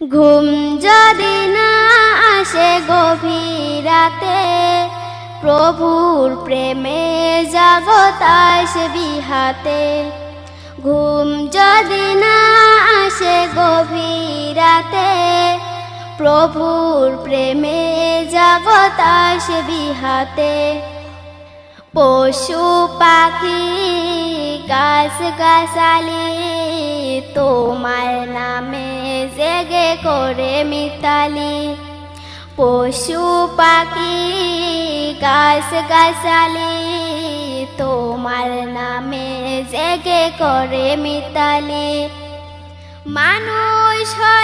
ঘুম যদি না আসে গভীর রাতে, প্রভুর প্রেমে জাগত আসে বিহাতে। ঘুম যদি না আসে গভীর রাতে, প্রভুর প্রেমে জাগত আসে বিহাতে। পশু পাখি গাছ গাছালি তোমার নামে জেগে করে মিতালি। পশু পাখি গাছ গাছালি তোমার নামে জেগে করে মিতালি। মানুষ হয়ে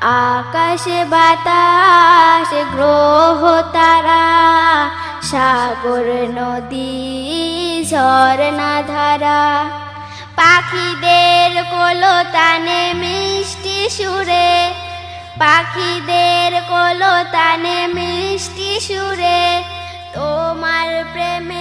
আকাশ বাতাস, গ্রহ তারা, সাগর, নদী ঝর্ণা ধারা পাখিদের কলতানে মিষ্টি সুরে, পাখিদের কলতানে মিষ্টি সুরে। তোমার প্রেমে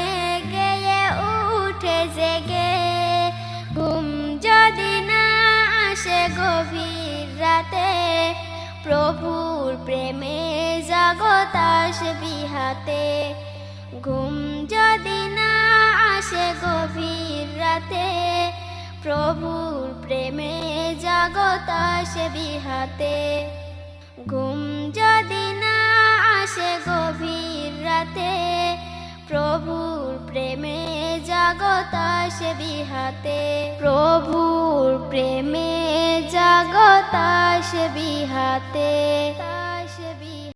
প্রভুর প্রেমে জগত আসে বিহাতে। ঘুম যদি না আসে গভীর রাতে, প্রভুর প্রেমে জগত আসে বিহাতে। ঘুম যদি না আসে গভীর রাতে, প্রভুর প্রেমে জগত আসে বিহাতে। প্রভুর প্রেমে জগত আসে বিহাতে